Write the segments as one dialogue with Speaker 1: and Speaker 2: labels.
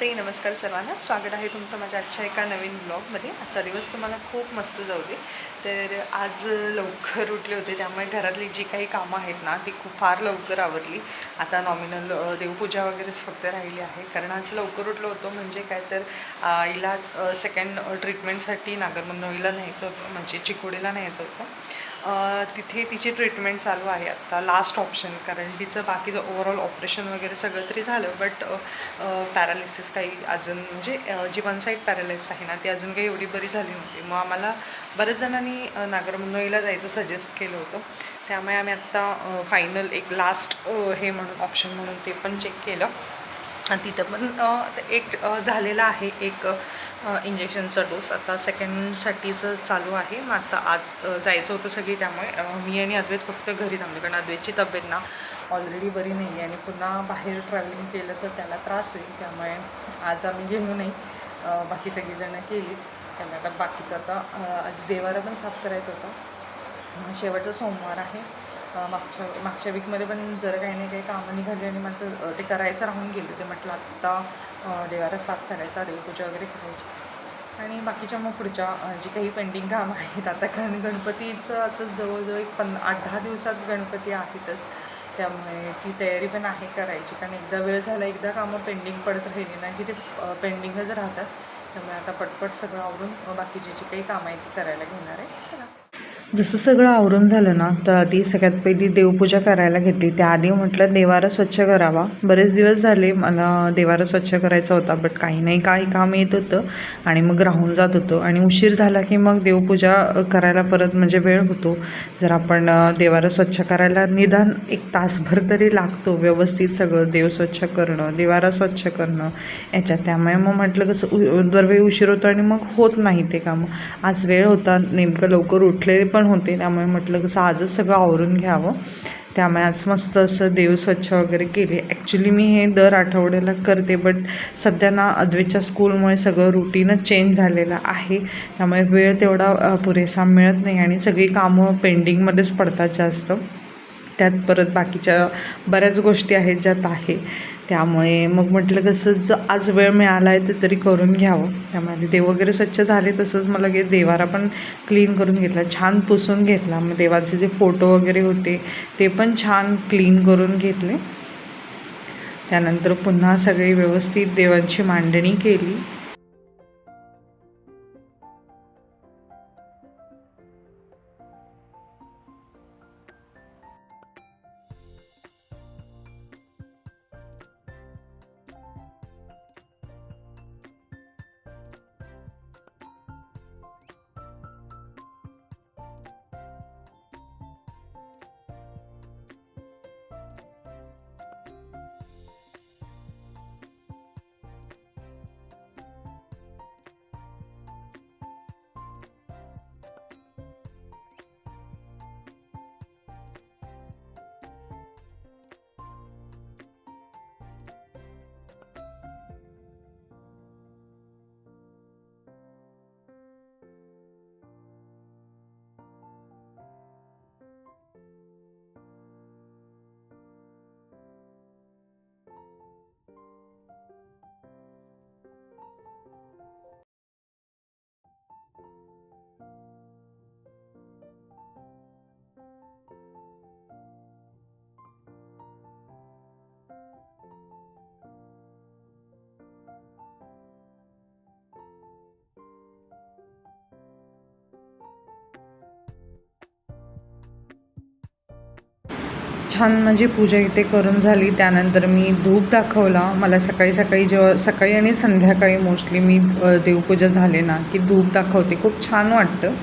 Speaker 1: नमस्ते नमस्कार सर्वांना. स्वागत आहे तुमचं माझ्या आजच्या एका नवीन ब्लॉगमध्ये. आजचा दिवस तुम्हाला खूप मस्त जाऊ दे. तर आज लवकर उठले होते त्यामुळे घरातली जी काही कामं आहेत ना ती खूप फार लवकर आवरली. आता नॉमिनल देवपूजा वगैरेच फक्त राहिली आहे. कारण आज लवकर उठलो होतो म्हणजे काय तर आईलाच सेकंड ट्रीटमेंटसाठी नागरमनोईला न्यायचं होतं म्हणजे चिकोडीला न्यायचं होतं. तिथे तिची ट्रीटमेंट चालू आहे आता लास्ट ऑप्शन कारण तिचं बाकीचं ओव्हरऑल ऑपरेशन वगैरे सगळं तरी झालं बट पॅरालिसिस काही अजून म्हणजे जी वन साईड पॅरालाइज आहे ना ती अजून काही एवढी बरी झाली नव्हती. मग आम्हाला बऱ्याच जणांनी अ, नागरमुंबईला जायचं सजेस्ट केलं होतं. त्यामुळे आम्ही आत्ता फायनल एक लास्ट हे म्हणून ऑप्शन म्हणून ते पण चेक केलं. आणि तिथं पण एक अ, झालेला आहे एक इंजेक्शनचा डोस आता सेकंडसाठीचं चालू आहे मग आता आत जायचं होतं सगळी त्यामुळे. मी आणि अद्वैत फक्त घरी थांबलो कारण अद्वैतची तब्येत ना ऑलरेडी बरी नाही आहे आणि पुन्हा बाहेर ट्रॅव्हलिंग केलं तर त्याला त्रास होईल. त्यामुळे आज आम्ही गेलो नाही. बाकी सगळीजणं केली. त्यामुळे आता बाकीचं आता आज देवारा पण साफ करायचं होता. शेवटचा सोमवार आहे. मागच्या मागच्या वीकमध्ये पण जर काही नाही काही कामं निघाली आणि माझं ते करायचं राहून गेलं. ते म्हटलं आत्ता देवाला साफ करायचा देवपूजा वगैरे करायची. आणि बाकीच्या मग पुढच्या जी काही पेंडिंग कामं आहेत आता कारण गणपतीचं आता जवळजवळ एक पन आठ दहा दिवसात गणपती आहेतच. त्यामुळे ती तयारी पण आहे करायची. कारण एकदा वेळ झाला एकदा कामं पेंडिंग पडत राहिली ना की ते पेंडिंगच राहतात. त्यामुळे आता पटपट सगळं आवरून बाकीची जी काही कामं आहेत ती करायला घेणार आहे. चला. जसं सगळं आवरून झालं ना तर आधी सगळ्यात पहिली देवपूजा करायला घेतली. त्याआधी म्हटलं देवारा स्वच्छ करावा. बरेच दिवस झाले मला देवारा स्वच्छ करायचा होता बट काही नाही काही काम येत होतं आणि मग राहून जात होतं. आणि उशीर झाला की मग देवपूजा करायला परत म्हणजे वेळ होतो. जर आपण देवारा स्वच्छ करायला निदान एक तासभर तरी लागतो व्यवस्थित सगळं देव स्वच्छ करणं देवारा स्वच्छ करणं. याच्यात त्यामुळे मग म्हटलं कसं उ दरवेळी उशीर होतो आणि मग होत नाही ते कामं. आज वेळ होता नेमकं लवकर उठलेले पण पण होते त्यामुळे म्हटलं कसं आजच सगळं आवरून घ्यावं. त्यामुळे आज मस्त असं देव स्वच्छ वगैरे केले. ॲक्च्युली मी हे दर आठवड्याला करते बट सध्या ना अद्वेच्या स्कूलमुळे सगळं रुटीनच चेंज झालेलं आहे. त्यामुळे वेळ तेवढा पुरेसा मिळत नाही आणि सगळी कामं पेंडिंगमध्येच पडतात जास्त. त्यात परत बाकीच्या बऱ्याच गोष्टी आहेत ज्यात आहे. त्यामुळे मग म्हटलं कसं जर आज वेळ मिळाला आहे तर तरी करून घ्यावं. त्यामुळे आधी देव वगैरे स्वच्छ झाले तसंच मला गे देवारा पण क्लीन करून घेतला छान पुसून घेतला. मग देवाचे जे फोटो वगैरे होते ते पण छान क्लीन करून घेतले. त्यानंतर पुन्हा सगळी व्यवस्थित देवांची मांडणी केली. छान माझी पूजा इथे करून झाली. त्यानंतर मी धूप दाखवला. मला सकाळी सकाळी जेव्हा सकाळी आणि संध्याकाळी मोस्टली मी देवपूजा झाले ना की धूप दाखवते. खूप छान वाटतं.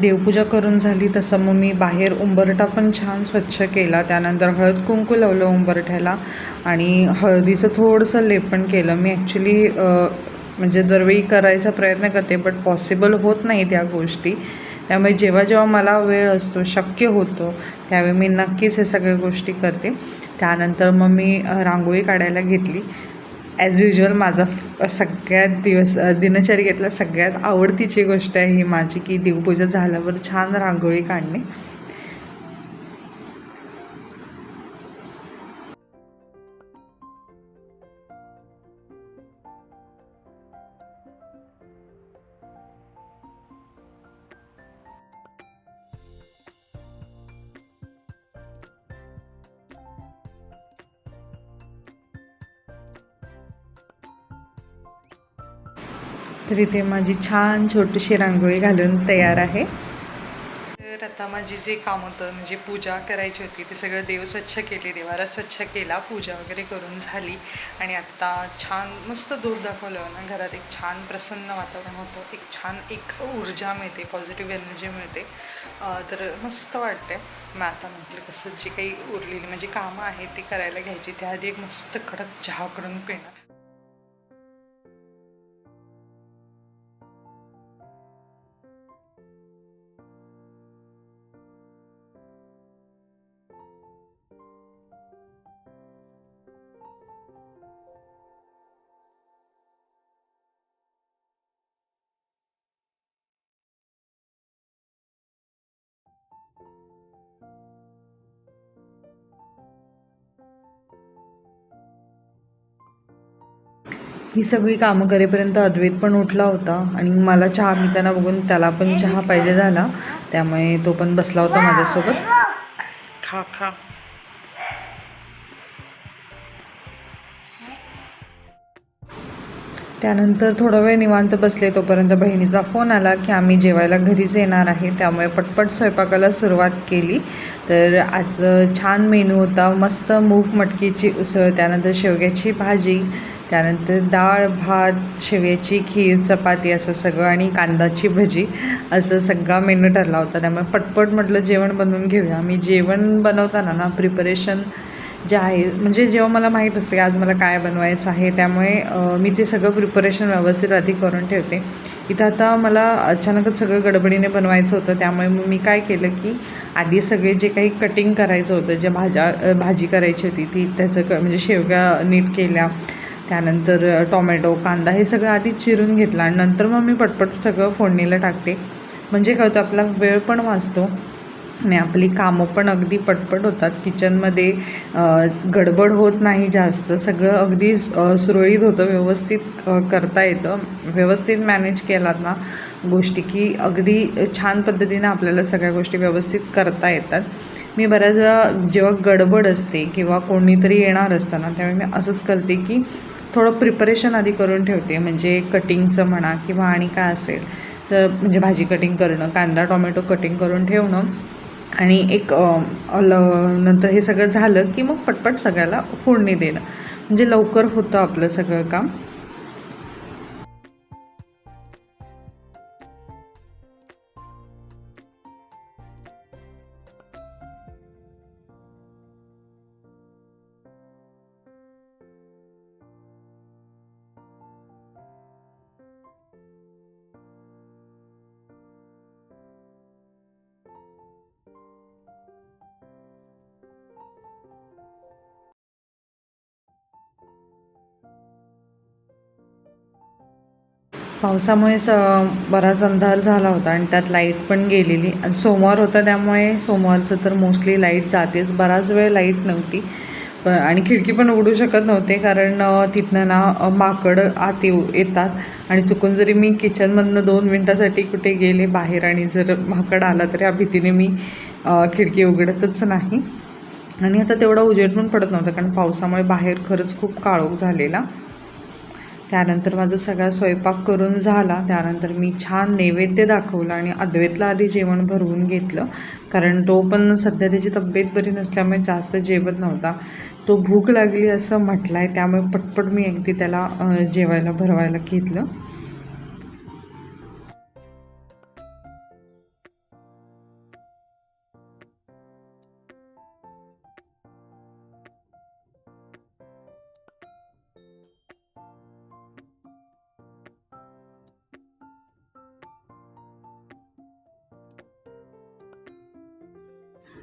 Speaker 1: देवपूजा करून झाली तसं मग मी बाहेर उंबरठा पण छान स्वच्छ केला. त्यानंतर हळद कुंकू लावलं उंबरठ्याला आणि हळदीचं थोडंसं लेपन केलं. मी ॲक्च्युली म्हणजे दरवेळी करायचा प्रयत्न करते बट पॉसिबल होत नाही त्या गोष्टी. त्यामुळे जेव्हा जेव्हा मला वेळ असतो शक्य होतो त्यावेळी मी नक्कीच हे सगळ्या गोष्टी करते. त्यानंतर मग मी रांगोळी काढायला घेतली. ॲज युजल माझा सगळ्यात दिवस दिनचर्येतला सगळ्यात आवडतीची गोष्ट आहे ही माझी की देवपूजा झाल्यावर छान रांगोळी काढणे. तर इथे माझी छान छोटीशी रांगोळी घालून तयार आहे. तर आता माझी जे काम होतं म्हणजे पूजा करायची होती ते सगळं देव स्वच्छ केले देवाला स्वच्छ केला पूजा वगैरे करून झाली. आणि आत्ता छान मस्त दूर दाखवलं ना घरात एक छान प्रसन्न वातावरण होतं. एक छान एक ऊर्जा मिळते पॉझिटिव्ह एनर्जी मिळते. तर मस्त वाटते मग आता म्हटलं कसं जी काही उरलेली म्हणजे कामं आहेत ती करायला घ्यायची. त्याआधी एक मस्त कडक चहा करून पिणं ही सगळी कामं करेपर्यंत अद्वैत पण उठला होता आणि मला चहा पिताना बघून त्याला पण चहा पाहिजे झाला. त्यामुळे तो पण बसला होता माझ्यासोबत. खा खा. त्यानंतर थोडा वेळ निवांत बसले तोपर्यंत बहिणीचा फोन आला की आम्ही जेवायला घरीच येणार आहे. त्यामुळे पटपट स्वयंपाकाला सुरुवात केली. तर आज छान मेनू होता. मस्त मूग मटकीची उसळ त्यानंतर शेवग्याची भाजी त्यानंतर डाळ भात शेवयाची खीर चपाती असं सगळं आणि कांदाची भजी असं सगळा मेनू ठरला होता. त्यामुळे पटपट म्हटलं जेवण बनवून घेऊया. मी जेवण बनवताना ना प्रिपरेशन जे आहे म्हणजे जेव्हा मला माहीत असतं की आज मला काय बनवायचं आहे त्यामुळे मी ते सगळं प्रिपरेशन व्यवस्थित आधी करून ठेवते. इथं आता मला अचानकच सगळं गडबडीने बनवायचं होतं त्यामुळे मग मी काय केलं की आधी सगळे जे काही कटिंग करायचं होतं जे भाज्या भाजी करायची होती ती त्याचं क म्हणजे शेवग्या नीट केल्या. त्यानंतर टोमॅटो कांदा हे सगळं आधी चिरून घेतलं आणि नंतर मग मी पटपट सगळं फोडणीला टाकते. म्हणजे काय होतं आपला वेळ पण वाचतो. आणि आपली कामं पण अगदी पटपट होतात. किचनमध्ये गडबड होत नाही जास्त. सगळं अगदी सुरळीत होतं व्यवस्थित करता येतं. व्यवस्थित मॅनेज केलात ना गोष्टी की अगदी छान पद्धतीने आपल्याला सगळ्या गोष्टी व्यवस्थित करता येतात. मी बऱ्याच वेळा जेव्हा गडबड असते किंवा कोणीतरी येणार असताना त्यावेळी मी असंच करते की थोडं प्रिपरेशन आधी करून ठेवते. म्हणजे कटिंगचं म्हणा किंवा आणि काय असेल. तर म्हणजे भाजी कटिंग करणं कांदा टोमॅटो कटिंग करून ठेवणं. आणि एक ल नंतर हे सगळं झालं की मग पटपट सगळ्याला फोडणी देणं. म्हणजे लवकर होतं आपलं सगळं काम. पावसामुळे स बराच अंधार झाला होता आणि त्यात लाइट पण गेलेली. आणि सोमवार होता त्यामुळे सोमवारचं तर मोस्टली लाइट जातेच. बराच वेळ लाइट नव्हती. पण आणि खिडकी पण उघडू शकत नव्हते कारण तिथनं ना माकड आत येऊ येतात. आणि चुकून जरी मी किचनमधनं दोन मिनटासाठी कुठे गेले बाहेर आणि जर माकड आला तरी या भीतीने मी खिडकी उघडतच नाही. आणि आता तेवढा उजेड पण पडत नव्हता कारण पावसामुळे बाहेर खरंच खूप काळोख झालेला. त्यानंतर माझा सगळा स्वयंपाक करून झाला. त्यानंतर मी छान नैवेद्य दाखवलं आणि अद्वैतला आधी जेवण भरवून घेतलं. कारण तो पण सध्या त्याची तब्येत बरी नसल्यामुळे जास्त जेवत नव्हता. तो भूक लागली असं म्हटलं आहे त्यामुळे पटपट मी अगदी त्याला जेवायला भरवायला घेतलं.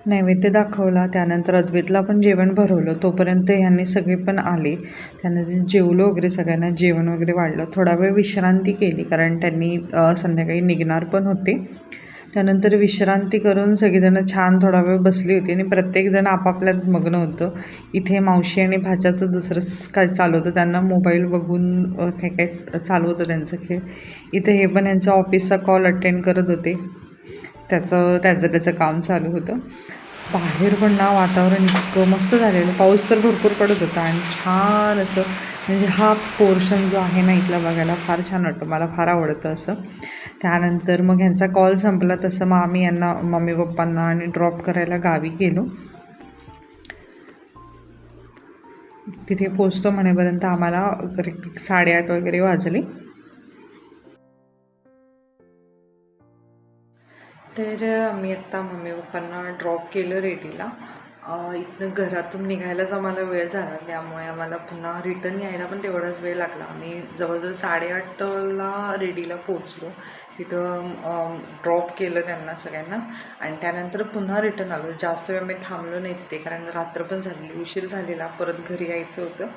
Speaker 1: नैवेद्य दाखवला त्यानंतर अद्वैतला पण जेवण भरवलं. तोपर्यंत ह्यांनी सगळे पण आले. त्यानंतर जेवलो वगैरे सगळ्यांना जेवण वगैरे वाढलं. थोडा वेळ विश्रांती केली कारण त्यांनी संध्याकाळी निघणार पण होते. त्यानंतर विश्रांती करून सगळीजणं छान थोडा वेळ बसली होती आणि प्रत्येकजण आपापल्यात मग्न होतं. इथे मावशी आणि भाच्याचं दुसरंच काय चालू होतं त्यांना मोबाईल बघून काय काय चालू होतं त्यांचं खेळ. इथे हे पण यांच्या ऑफिसचा कॉल अटेंड करत होते. त्याचं त्याचं त्याचं काम चालू होतं. बाहेर पण ना वातावरण इतकं मस्त झालेलं. पाऊस तर भरपूर पडत होता आणि छान असं म्हणजे हा पोर्शन जो आहे ना इथला बघायला फार छान वाटतं. मला फार आवडतं असं. त्यानंतर मग ह्यांचा कॉल संपला तसं मग आम्ही यांना मम्मी पप्पांना आणि ड्रॉप करायला गावी गेलो. तिथे पोचतो म्हणेपर्यंत आम्हाला साडेआठ वगैरे वाजले. तर आम्ही आत्ता मम्मी पप्पांना ड्रॉप केलं रेडीला इथनं घरातून निघायलाच आम्हाला वेळ झाला त्यामुळे आम्हाला पुन्हा रिटर्न यायला पण तेवढाच वेळ लागला. आम्ही जवळजवळ साडेआठला रेडीला पोचलो तिथं ड्रॉप केलं त्यांना सगळ्यांना. आणि त्यानंतर पुन्हा रिटर्न आलो. जास्त वेळ मी थांबलो नाही तिथे कारण रात्र पण झालेली उशीर झालेला. परत घरी यायचं होतं.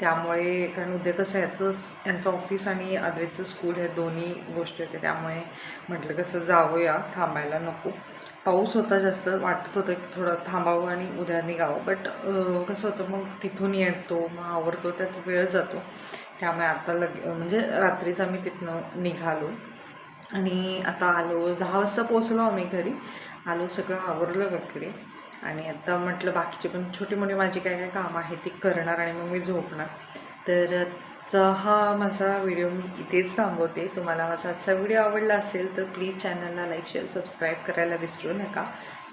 Speaker 1: त्यामुळे कारण उद्या कसं याचं यांचं ऑफिस आणि आद्रेचं स्कूल हे दोन्ही गोष्टी होते त्यामुळे म्हटलं कसं जाऊया थांबायला नको. पाऊस होता जास्त वाटत होतं की थोडं थांबावं आणि उद्या निघावं. बट कसं होतं मग तिथून येतो मग आवरतो त्यात वेळ जातो. त्यामुळे आता लगे म्हणजे रात्रीच आम्ही तिथनं निघालो. आणि आता आलो दहा वाजता पोचलो आम्ही घरी. आलो सगळं आवरलं वगैरे. आणि आता म्हटलं बाकीचे पण छोटी मोठी माझी काय काय कामं आहेत ती करणार आणि मग मी झोपणार. तर आजचा हा माझा व्हिडिओ मी इथेच थांबवते. तुम्हाला माझा आजचा व्हिडिओ आवडला असेल तर प्लीज चॅनलला लाईक शेअर सबस्क्राईब करायला विसरू नका.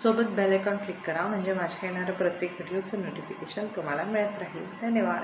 Speaker 1: सोबत बेल आयकॉन क्लिक करा म्हणजे माझ्या येणाऱ्या प्रत्येक व्हिडिओचं नोटिफिकेशन तुम्हाला मिळत राहील. धन्यवाद.